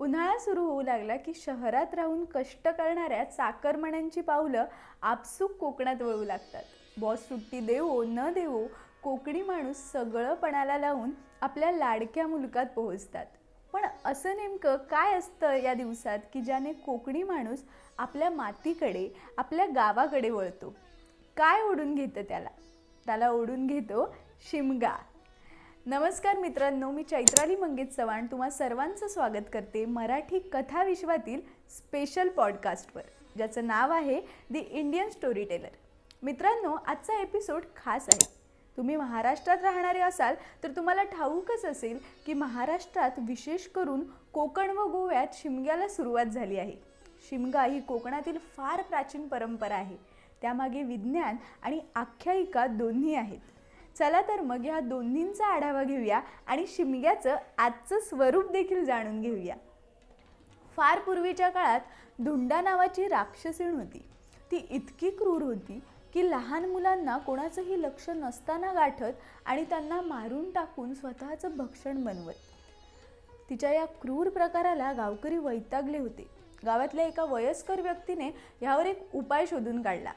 उन्हाळा सुरू होऊ लागला की शहरात राहून कष्ट करणाऱ्या चाकरमण्यांची पावलं आपसूक कोकणात वळू लागतात. बॉस सुट्टी देवो न देवो कोकणी माणूस सगळं पणाला लावून आपल्या लाडक्या मुलकात पोहोचतात. पण असं नेमकं काय असतं या दिवसात की ज्याने कोकणी माणूस आपल्या मातीकडे आपल्या गावाकडे वळतो? काय ओढून घेतं त्याला? त्याला ओढून घेतो शिमगा. नमस्कार मित्रांनो मी चैत्राली मंगेश चव्हाण तुम्हा सर्वांचं स्वागत करते मराठी कथा विश्वातील स्पेशल पॉडकास्टवर ज्याचं नाव आहे दी इंडियन स्टोरी टेलर मित्रांनो आजचा एपिसोड खास आहे. तुम्ही महाराष्ट्रात राहणारे असाल तर तुम्हाला ठाऊकच असेल की महाराष्ट्रात विशेष करून कोकण व गोव्यात शिमग्याला सुरुवात झाली आहे. शिमगा ही कोकणातील फार प्राचीन परंपरा आहे. त्यामागे विज्ञान आणि आख्यायिका दोन्ही आहेत. चला तर मग ह्या दोन्हींचा आढावा घेऊया आणि शिमग्याचं आजचं स्वरूप देखील जाणून घेऊया. फार पूर्वीच्या काळात धुंडा नावाची राक्षसीण होती. ती इतकी क्रूर होती की लहान मुलांना कोणाचंही लक्ष नसताना गाठत आणि त्यांना मारून टाकून स्वतःचं भक्षण बनवत. तिच्या या क्रूर प्रकाराला गावकरी वैतागले होते. गावातल्या एका वयस्कर व्यक्तीने यावर एक उपाय शोधून काढला.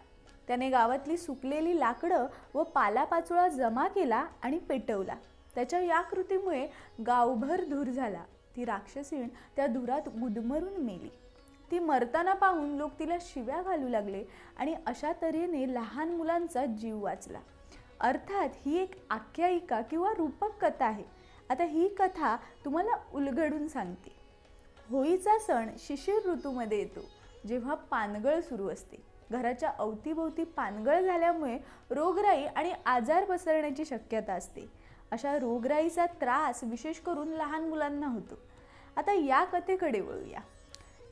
त्याने गावातली सुकलेली लाकडं व पालापाचोळा जमा केला आणि पेटवला. त्याच्या या कृतीमुळे गावभर धूर झाला. ती राक्षसीण त्या धुरात गुदमरून मेली. ती मरताना पाहून लोक तिला शिव्या घालू लागले आणि अशा तऱ्हेने लहान मुलांचा जीव वाचला. अर्थात ही एक आख्यायिका किंवा रूपक कथा आहे. आता ही कथा तुम्हाला उलगडून सांगते. होळीचा सण शिशिर ऋतूमध्ये येतो जेव्हा पानगळ सुरू असते. घराच्या अवतीभोवती पानगळ झाल्यामुळे रोगराई आणि आजार पसरण्याची शक्यता असते. अशा रोगराईचा त्रास विशेष करून लहान मुलांना होतो. आता या कथेकडे वळूया.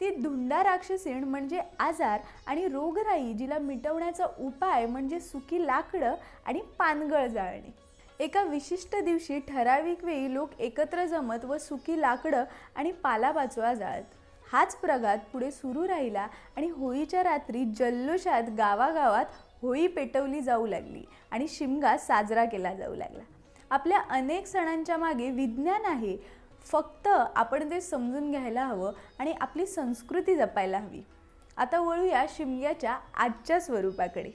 ती धुंडा राक्षसीण म्हणजे आजार आणि रोगराई जिला मिटवण्याचा उपाय म्हणजे सुकी लाकडं आणि पानगळ जाळणे. एका विशिष्ट दिवशी ठराविक वेळी लोक एकत्र जमत व सुकी लाकडं आणि पालापाचोळा जाळत. हाच प्रघात पुढे सुरू राहिला आणि होळीच्या रात्री जल्लोषात गावागावात होळी पेटवली जाऊ लागली आणि शिमगा साजरा केला जाऊ लागला. आपल्या अनेक सणांच्या मागे विज्ञान आहे. फक्त आपण ते समजून घ्यायला हवं आणि आपली संस्कृती जपायला हवी. आता वळूया शिमग्याच्या आजच्या स्वरूपाकडे.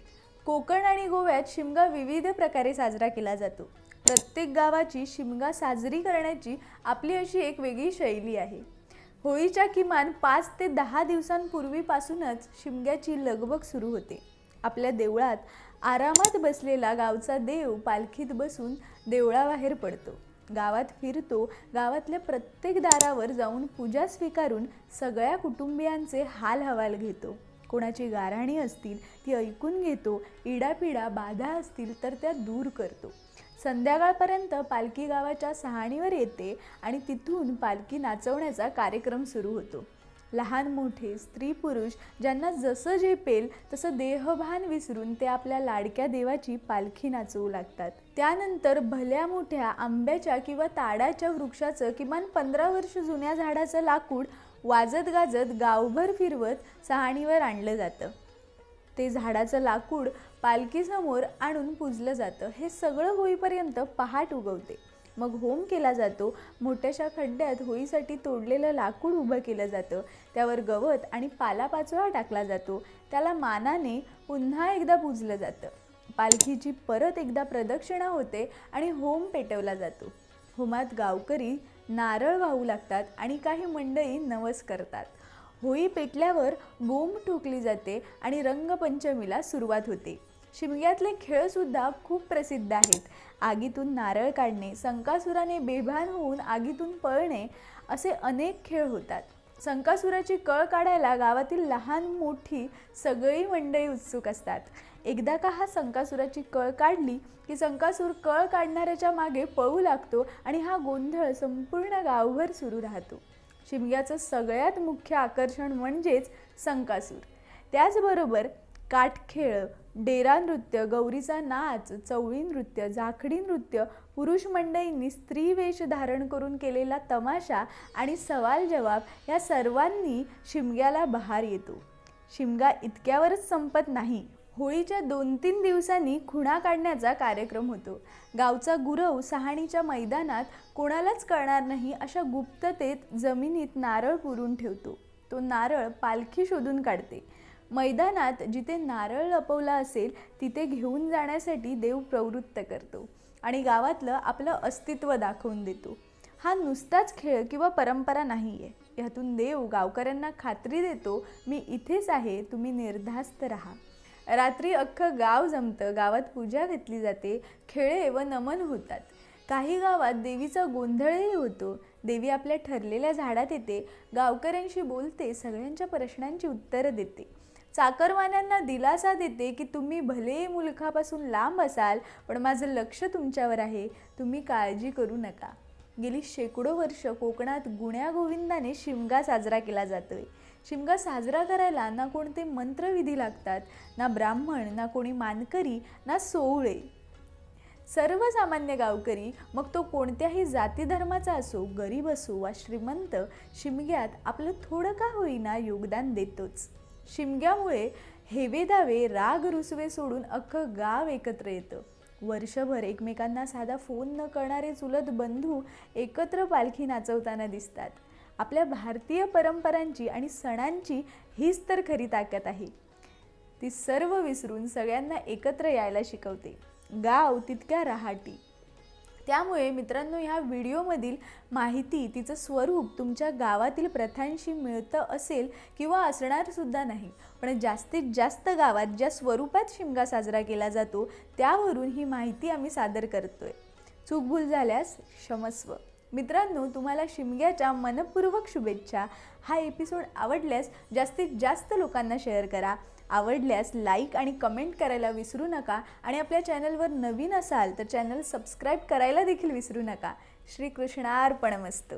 कोकण आणि गोव्यात शिमगा विविध प्रकारे साजरा केला जातो. प्रत्येक गावाची शिमगा साजरी करण्याची आपली अशी एक वेगळी शैली आहे. होळीच्या किमान पाच ते दहा दिवसांपूर्वीपासूनच शिमग्याची लगबग सुरू होते. आपल्या देवळात आरामात बसलेला गावचा देव पालखीत बसून देवळाबाहेर पडतो. गावात फिरतो गावातल्या प्रत्येक दारावर जाऊन पूजा स्वीकारून सगळ्या कुटुंबियांचे हाल हवाल घेतो. कोणाची गाराणी असतील ती ऐकून घेतो इडापिडा बाधा असतील तर त्या दूर करतो. संध्याकाळपर्यंत पालखी गावाच्या सहाणीवर येते आणि तिथून पालखी नाचवण्याचा कार्यक्रम सुरू होतो. लहान मोठे स्त्री पुरुष ज्यांना जसं झेपेल तसं देहभान विसरून ते आपल्या लाडक्या देवाची पालखी नाचवू लागतात. त्यानंतर भल्या मोठ्या आंब्याच्या किंवा ताडाच्या वृक्षाचं किमान पंधरा वर्ष जुन्या झाडाचं लाकूड वाजत गाजत गावभर फिरवत सहाणीवर आणलं जातं. ते झाडाचं लाकूड पालखीसमोर आणून पुजलं जातं. हे सगळं होईपर्यंत पहाट उगवते. मग होम केला जातो. मोठ्याशा खड्ड्यात होळीसाठी तोडलेलं लाकूड उभं केलं जातं. त्यावर गवत आणि पालापाचोळा टाकला जातो. त्याला मानाने पुन्हा एकदा पुजलं जातं. पालखीची परत एकदा प्रदक्षिणा होते आणि होम पेटवला जातो. होमात गावकरी नारळ वाहू लागतात आणि काही मंडळी नवस करतात. होळी पेटल्यावर बोंब ठोकली जाते आणि रंगपंचमीला सुरुवात होते. शिमग्यातले खेळसुद्धा खूप प्रसिद्ध आहेत. आगीतून नारळ काढणे संकासुराने बेभान होऊन आगीतून पळणे असे अनेक खेळ होतात. संकासुराची कळ काढायला गावातील लहान मोठी सगळी मंडळी उत्सुक असतात. एकदा का हा संकासुराची कळ काढली की संकासूर कळ काढणाऱ्याच्या मागे पळू लागतो आणि हा गोंधळ संपूर्ण गावभर सुरू राहतो. शिमग्याचं सगळ्यात मुख्य आकर्षण म्हणजेच संकासूर. त्याचबरोबर काठखेळ डेरा नृत्य गौरीचा नाच चवळी नृत्य झाकडी नृत्य पुरुष मंडळींनी स्त्री वेश धारण करून केलेला तमाशा आणि सवाल जवाब या सर्वांनी शिमग्याला बहार येतो. शिमगा इतक्यावरच संपत नाही. होळीच्या दोन तीन दिवसांनी खुणा काढण्याचा कार्यक्रम होतो. गावचा गुरव सहाणीच्या मैदानात कोणालाच कळणार नाही अशा गुप्ततेत जमिनीत नारळ पुरून ठेवतो. तो नारळ पालखी शोधून काढते. मैदानात जिथे नारळ लपवला असेल तिथे घेऊन जाण्यासाठी देव प्रवृत्त करतो आणि गावातलं आपलं अस्तित्व दाखवून देतो. हा नुसताच खेळ किंवा परंपरा नाही आहे ह्यातून देव गावकऱ्यांना खात्री देतो मी इथेच आहे तुम्ही निर्धास्त राहा. रात्री अख्खं गाव जमतं गावात पूजा घेतली जाते खेळे व नमन होतात. काही गावात देवीचा गोंधळही होतो. देवी आपल्या ठरलेल्या झाडात येते गावकऱ्यांशी बोलते सगळ्यांच्या प्रश्नांची उत्तरं देते. चाकरमान्यांना दिलासा देते की तुम्ही भले मुलखापासून लांब असाल पण माझं लक्ष तुमच्यावर आहे तुम्ही काळजी करू नका. गेली शेकडो वर्ष कोकणात गुण्यागोविंदाने शिमगा साजरा केला जातोय. शिमगा साजरा करायला ना कोणते मंत्रविधी लागतात ना ब्राह्मण ना कोणी मानकरी ना सोवळे. सर्वसामान्य गावकरी मग तो कोणत्याही जाती धर्माचा असो गरीब असो वा श्रीमंत शिमग्यात आपलं थोडं का होईना योगदान देतोच. शिमग्यामुळे हेवेदावे राग रुसवे सोडून अख्खं गाव एकत्र येतं. वर्षभर एकमेकांना साधा फोन न करणारे चुलत बंधू एकत्र पालखी नाचवताना दिसतात. आपल्या भारतीय परंपरांची आणि सणांची हीच तर खरी ताकद आहे. ती सर्व विसरून सगळ्यांना एकत्र यायला शिकवते. गाव तितक्या रहाटी. त्यामुळे मित्रांनो ह्या व्हिडिओमधील माहिती तिचं स्वरूप तुमच्या गावातील प्रथांशी मिळतं असेल किंवा असणारसुद्धा नाही. पण जास्तीत जास्त गावात ज्या स्वरूपात शिमगा साजरा केला जातो त्यावरून ही माहिती आम्ही सादर करतोय. चूकभूल झाल्यास क्षमस्व. मित्रांनो तुम्हाला शिमग्याच्या मनपूर्वक शुभेच्छा. हा एपिसोड आवडल्यास जास्तीत जास्त लोकांना शेअर करा. आवडल्यास लाईक आणि कमेंट करायला विसरू नका. आणि आपल्या चॅनलवर नवीन असाल तर चॅनल सबस्क्राईब करायला देखील विसरू नका. श्रीकृष्णार्पणमस्तू.